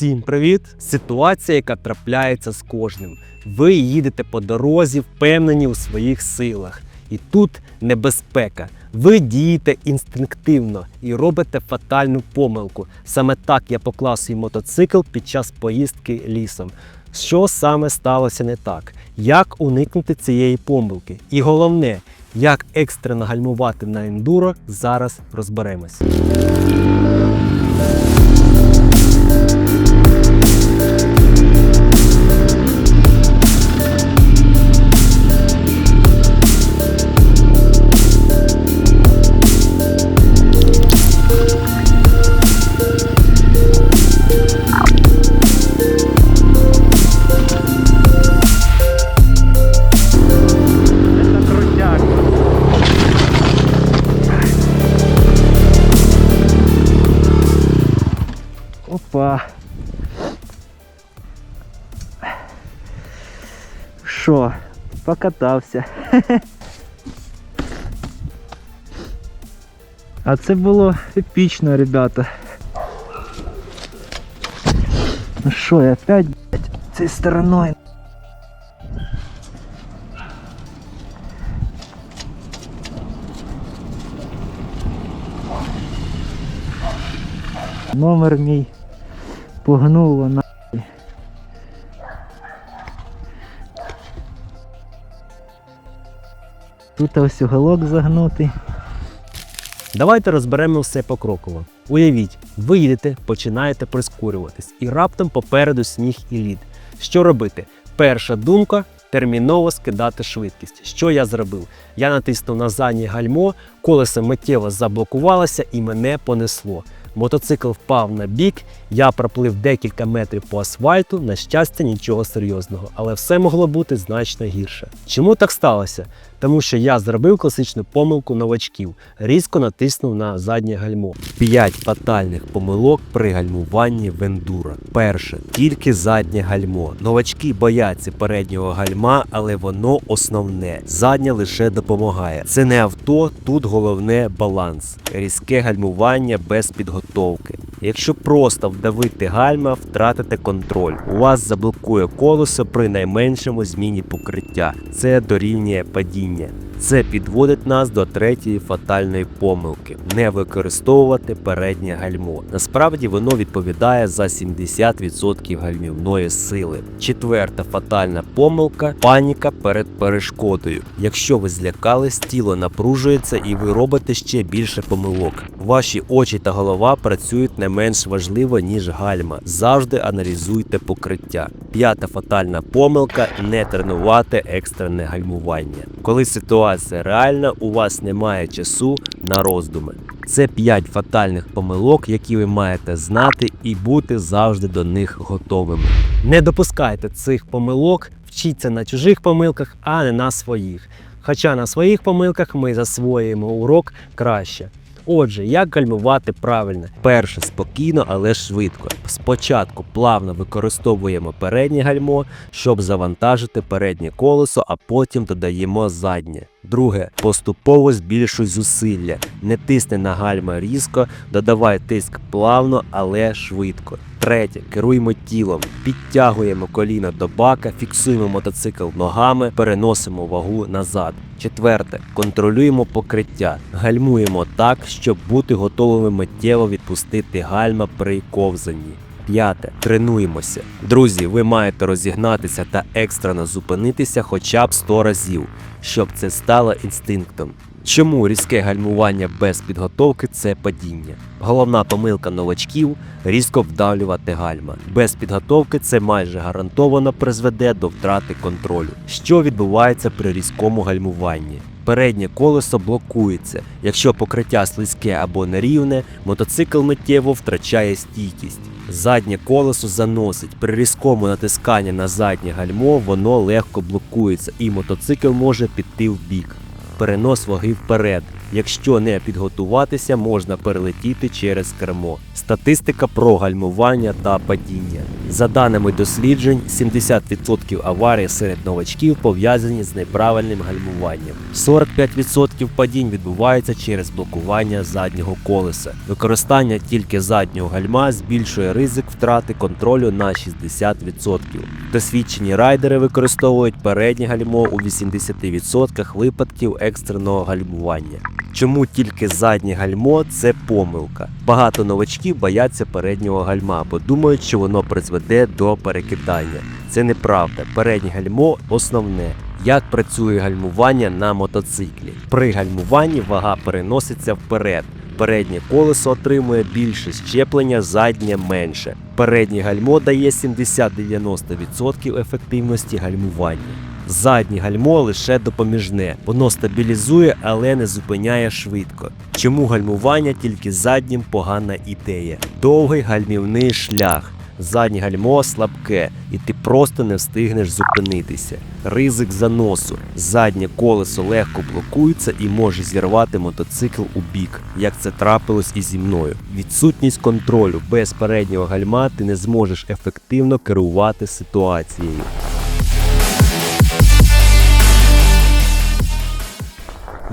Усім привіт! Ситуація, яка трапляється з кожним. Ви їдете по дорозі, впевнені у своїх силах. І тут небезпека. Ви дієте інстинктивно і робите фатальну помилку. Саме так я поклав свій мотоцикл під час поїздки лісом. Що саме сталося не так? Як уникнути цієї помилки? І головне, як екстрено гальмувати на ендуро, зараз розберемось. Опа. Що, покатався. А це було епічно, ребята. Ну що, я опять, блядь, цією стороною. Номер мій погнуло на. Тут ось уголок загнутий. Давайте розберемо все покроково. Уявіть, ви їдете, починаєте прискорюватись, і раптом попереду сніг і лід. Що робити? Перша думка терміново скидати швидкість. Що я зробив? Я натиснув на заднє гальмо, колесо миттєво заблокувалося і мене понесло. Мотоцикл впав на бік, я проплив декілька метрів по асфальту, на щастя, нічого серйозного, але все могло бути значно гірше. Чому так сталося? Тому що я зробив класичну помилку новачків, різко натиснув на заднє гальмо. П'ять фатальних помилок при гальмуванні в ендуро. Перше, тільки заднє гальмо. Новачки бояться переднього гальма, але воно основне. Заднє лише допомагає. Це не авто, тут головне баланс. Різке гальмування без підготовки. Якщо просто вдавити гальма, втратите контроль. У вас заблокує колесо при найменшому зміні покриття. Це дорівнює падіння. Це підводить нас до третьої фатальної помилки не використовувати переднє гальмо. Насправді воно відповідає за 70% гальмівної сили. Четверта фатальна помилка паніка перед перешкодою. Якщо ви злякались, тіло напружується і ви робите ще більше помилок. Ваші очі та голова працюють не менш важливо, ніж гальма. Завжди аналізуйте покриття. П'ята фатальна помилка не тренувати екстрене гальмування. Коли ситуація реальна, у вас немає часу на роздуми. Це 5 фатальних помилок, які ви маєте знати і бути завжди до них готовими. Не допускайте цих помилок, вчіться на чужих помилках, а не на своїх. Хоча на своїх помилках ми засвоюємо урок краще. Отже, як гальмувати правильно? Перше, спокійно, але швидко. Спочатку плавно використовуємо переднє гальмо, щоб завантажити переднє колесо, а потім додаємо заднє. Друге, поступово збільшуй зусилля. Не тисни на гальма різко, додавай тиск плавно, але швидко. Третє, керуємо тілом, підтягуємо коліна до бака, фіксуємо мотоцикл ногами, переносимо вагу назад. Четверте, контролюємо покриття, гальмуємо так, щоб бути готовими миттєво відпустити гальма при ковзанні. П'яте. Тренуємося. Друзі, ви маєте розігнатися та екстрено зупинитися хоча б 100 разів, щоб це стало інстинктом. Чому різке гальмування без підготовки це падіння? Головна помилка новачків різко вдавлювати гальма. Без підготовки це майже гарантовано призведе до втрати контролю. Що відбувається при різкому гальмуванні? Переднє колесо блокується. Якщо покриття слизьке або нерівне, мотоцикл миттєво втрачає стійкість. Заднє колесо заносить. При різкому натисканні на заднє гальмо воно легко блокується і мотоцикл може піти в бік. Перенос ваги вперед. Якщо не підготуватися, можна перелетіти через кермо. Статистика про гальмування та падіння. За даними досліджень, 70% аварій серед новачків пов'язані з неправильним гальмуванням. 45% падінь відбувається через блокування заднього колеса. Використання тільки заднього гальма збільшує ризик втрати контролю на 60%. Досвідчені райдери використовують переднє гальмо у 80% випадків екстреного гальмування. Чому тільки заднє гальмо це помилка? Багато новачків бояться переднього гальма, бо думають, що воно призведе до перекидання. Це неправда. Переднє гальмо основне. Як працює гальмування на мотоциклі? При гальмуванні вага переноситься вперед. Переднє колесо отримує більше щеплення, заднє менше. Переднє гальмо дає 70-90% ефективності гальмування. Заднє гальмо лише допоміжне, воно стабілізує, але не зупиняє швидко. Чому гальмування тільки заднім погана ідея? Довгий гальмівний шлях. Заднє гальмо слабке, і ти просто не встигнеш зупинитися. Ризик заносу. Заднє колесо легко блокується і може зірвати мотоцикл у бік, як це трапилось і зі мною. Відсутність контролю без переднього гальма ти не зможеш ефективно керувати ситуацією.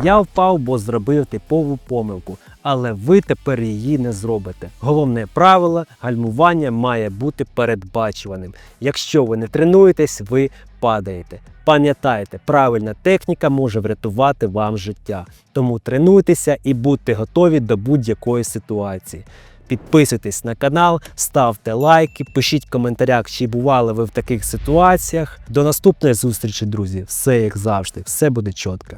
Я впав, бо зробив типову помилку, але ви тепер її не зробите. Головне правило гальмування має бути передбачуваним. Якщо ви не тренуєтесь, ви падаєте. Пам'ятайте, правильна техніка може врятувати вам життя. Тому тренуйтеся і будьте готові до будь-якої ситуації. Підписуйтесь на канал, ставте лайки, пишіть в коментарях, чи бували ви в таких ситуаціях. До наступної зустрічі, друзі. Все як завжди, все буде чітко.